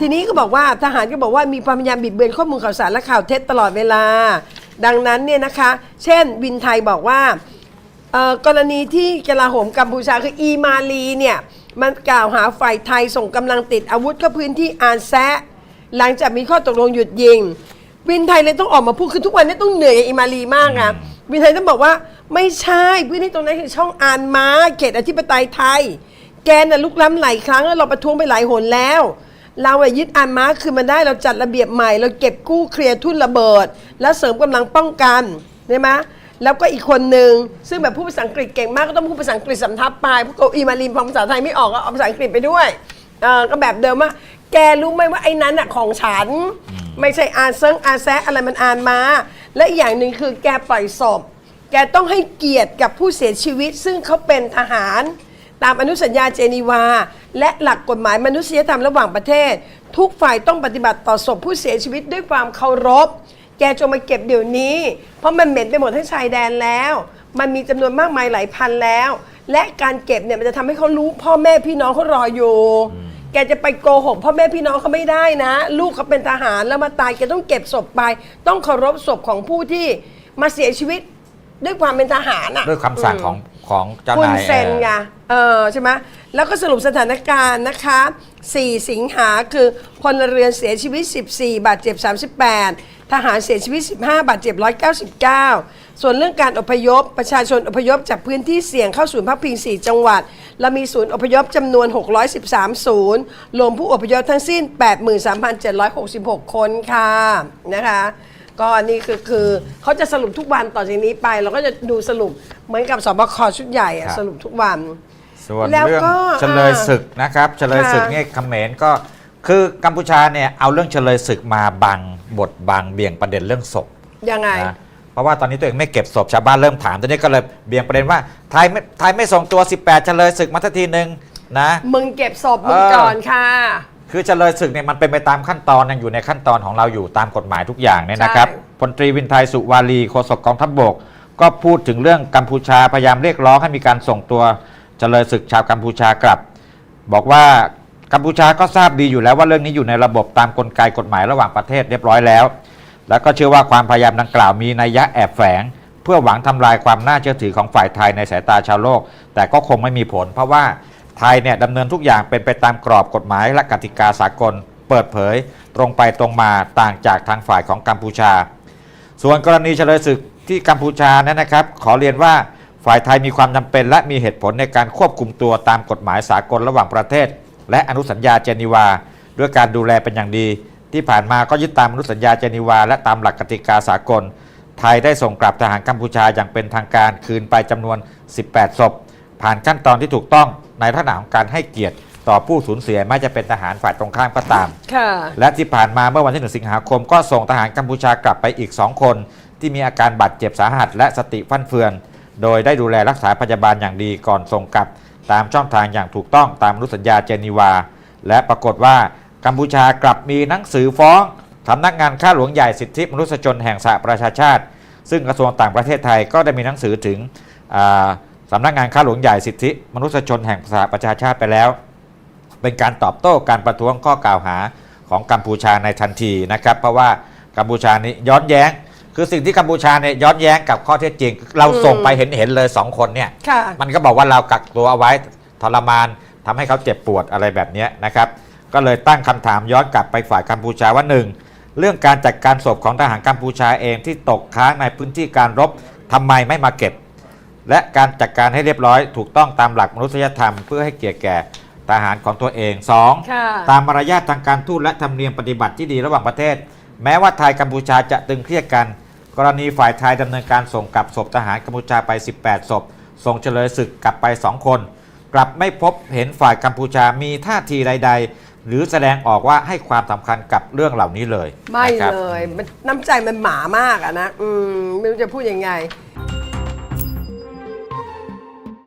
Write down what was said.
ทีนี้ก็บอกว่าทหารก็บอกว่ามีความพยายามบิดเบือนข้อมูลข่าวสารและข่าวเท็จตลอดเวลา ดังนั้นเนี่ยนะคะ เช่นวินไทยบอกว่าเอ่อกรณีที่กลาโหมกัมพูชาคืออีมาลีเนี่ยมันกล่าวหาฝ่ายไทยส่งกำลังติดอาวุธเข้าพื้นที่อานแซะหลังจากมีข้อตกลงหยุดยิง วินไทยเลยต้องออกมาพูดคือทุกวันนี้ต้องเหนื่อยกับอีมาลีมากอะวินไทยต้องบอกว่าไม่ใช่พื้นที่ตรงนั้นคือช่องอานมาเขตอธิปไตยไทย แกน่ะลุกล้ำหลายครั้งแล้วเราประท้วงไปหลายหนแล้ว เราอะยึดอานม้าคือมันได้เราจัดระเบียบใหม่ เราเก็บกู้เคลียร์ทุ่นระเบิด แล้วเสริมกำลังป้องกันใช่ไหมแล้วก็อีกคนหนึ่งซึ่งแบบพูดภาษาอังกฤษเก่งมากก็ต้องพูดภาษาอังกฤษสำทับไปพวกเขาอีมาลีนพอภาษาไทยไม่ออกก็เอาภาษาอังกฤษไปด้วยเออก็แบบเดิมว่าแกรู้ไหมว่าไอ้นั้นอะของฉัน ไม่ใช่อาเซิงอาแซะอะไรมันอ่านมา และอีกอย่างหนึ่งคือแกปล่อยศพแกต้องให้เกียรติกับผู้เสียชีวิต ซึ่งเขาเป็นทหาร ตามอนุสัญญาเจนีวา และหลักกฎหมายมนุษยธรรมระหว่างประเทศ ทุกฝ่ายต้องปฏิบัติต่อศพผู้เสียชีวิตด้วยความเคารพ แกจงมาเก็บเดี๋ยวนี้ เพราะมันเหม็นไปหมดทั้งชายแดนแล้ว มันมีจำนวนมากมายหลายพันแล้ว และการเก็บเนี่ยมันจะทำให้เขารู้ พ่อแม่พี่น้องเขารออยู่ แกจะไปโกหกพ่อแม่พี่น้องเขาไม่ได้นะ ลูกเขาเป็นทหารแล้วมาตายแกต้องเก็บศพไป ต้องเคารพศพของผู้ที่มาเสียชีวิตด้วยความเป็นทหารอะด้วยคำสั่งของของเจ้าคุณนายเซนไง เออใช่ไหมแล้วก็สรุปสถานการณ์นะคะ 4 สิงหาคือพลเรือนเสียชีวิต 14 บาดเจ็บ 38 ทหารเสียชีวิต 15 บาดเจ็บ 199 ส่วนเรื่องการอพยพ ประชาชนอพยพจากพื้นที่เสี่ยงเข้าศูนย์พักพิง 4 จังหวัด และมีศูนย์อพยพจำนวน 613 ศูนย์รวมผู้อพยพทั้งสิ้น 83,766 คนค่ะนะคะก็อันนี้คือคือเขาจะสรุปทุกวันต่อจากนี้ไป เราก็จะดูสรุปเหมือนกับสบคชุดใหญ่อะครับสรุปทุกวัน ส่วนแล้วเรื่องก็เฉลยศึกนะครับเฉลยศึกค่ะเนี่ยเขมรก็คือกัมพูชาเนี่ยเอาเรื่องเฉลยศึกมาบังบทบังเบี่ยงประเด็นเรื่องศพยังไง นะเพราะว่าตอนนี้ตัวเองไม่เก็บศพชาวบ้านเริ่มถามตอนนี้ก็เลยเบี่ยงประเด็นว่าไทยไม่ไทยไม่ส่งตัว 18 เฉลยศึกมาทันทีหนึ่งนะ มึงเก็บศพมึงเออ ก่อนค่ะ คือเฉลยศึกเนี่ยมันเป็นไปตามขั้นตอนยังอยู่ในขั้นตอนของเราอยู่ตามกฎหมายทุกอย่างเนี่ยนะครับใช่ พลตรีวินไทยสุวารีโฆษกกองทัพบก ก็พูดถึงเรื่องกัมพูชาพยายามเรียกร้องให้มีการส่งตัว เฉลยศึกชาวกัมพูชากลับ บอกว่ากัมพูชาก็ทราบดีอยู่แล้วว่าเรื่องนี้อยู่ในระบบตามกลไกกฎหมายระหว่างประเทศเรียบร้อยแล้ว แล้วก็เชื่อว่าความพยายามดังกล่าวมีนัยยะแอบแฝง เพื่อหวังทำลายความน่าเชื่อถือของฝ่ายไทยในสายตาชาวโลก แต่ก็คงไม่มีผล เพราะว่าไทยเนี่ยดำเนินทุกอย่างเป็นไปตามกรอบกฎหมายและกติกาสากล เปิดเผย ตรงไปตรงมาต่างจากทางฝ่ายของกัมพูชา ส่วนกรณีเฉลยศึกที่กัมพูชานั้นนะครับ ขอเรียนว่า ฝ่ายไทยมีความจำเป็นและมีเหตุผลในการควบคุมตัวตามกฎหมายสากลระหว่างประเทศ และอนุสัญญาเจนีวา ด้วยการดูแลเป็นอย่างดี ที่ผ่านมาก็ยึดตามอนุสัญญาเจนีวา และตามหลักกติกาสากล ไทยได้ส่งกลับทหารกัมพูชาอย่างเป็นทางการคืนไปจำนวน 18 ศพ ผ่านขั้นตอนที่ถูกต้องในลักษณะของการให้เกียรติต่อผู้สูญเสียไม่จะเป็นทหารฝ่ายตรงข้ามก็ตามค่ะและที่ผ่านมาเมื่อวันที่ 1 สิงหาคม ก็ส่งทหารกัมพูชากลับไปอีก 2 คน ที่มีอาการบาดเจ็บสาหัส และสติฟั่นเฟือน โดยได้ดูแลรักษาพยาบาลอย่างดีก่อนส่งกลับ ตามช่องทางอย่างถูกต้องตามอนุสัญญาเจนีวา และปรากฏว่ากัมพูชากลับมีหนังสือฟ้องสำนักงานข้าหลวงใหญ่สิทธิมนุษยชนแห่งสหประชาชาติ ซึ่งกระทรวงต่างประเทศไทยก็ได้มีหนังสือถึงสำนักงานข้าหลวงใหญ่สิทธิมนุษยชนแห่งสหประชาชาติไปแล้ว เป็นการตอบโต้การประท้วงข้อกล่าวหาของกัมพูชาในทันทีนะครับ เพราะว่ากัมพูชานี้ย้อนแย้ง คือสิ่งที่กัมพูชาเนี่ยย้อนแย้งกับข้อเท็จจริง เราส่งไปเห็นเห็นๆเลย2คนเนี่ย ค่ะมันก็บอกว่าเรากักตัวเอาไว้ทรมานทำให้เขาเจ็บปวดอะไรแบบเนี้ยนะครับ ก็เลยตั้งคำถามย้อนกลับไปฝ่ายกัมพูชาว่าหนึ่งเรื่องการจัดการศพของทหารกัมพูชาเองที่ตกค้างในพื้นที่การรบทำไมไม่มาเก็บ และการจัดการให้เรียบร้อยถูกต้องตามหลักมนุษยธรรมเพื่อให้เกียรติแก่ทหารของตัวเอง 2. ค่ะ ตามมารยาททางการทูตและธรรมเนียมปฏิบัติที่ดีระหว่างประเทศ แม้ว่าไทยกัมพูชาจะตึงเครียดกัน กรณีฝ่ายไทยดำเนินการส่งกลับศพทหารกัมพูชาไป 18 ศพ ส่งเฉลยศึกกลับไป 2 คน กลับไม่พบเห็นฝ่ายกัมพูชามีท่าทีใด ๆ หรือแสดงออกว่าให้ความสำคัญกับเรื่องเหล่านี้เลยไม่นะครับ เลยมันน้ำใจมันหมามากอะนะ อืม ไม่รู้จะพูดยังไง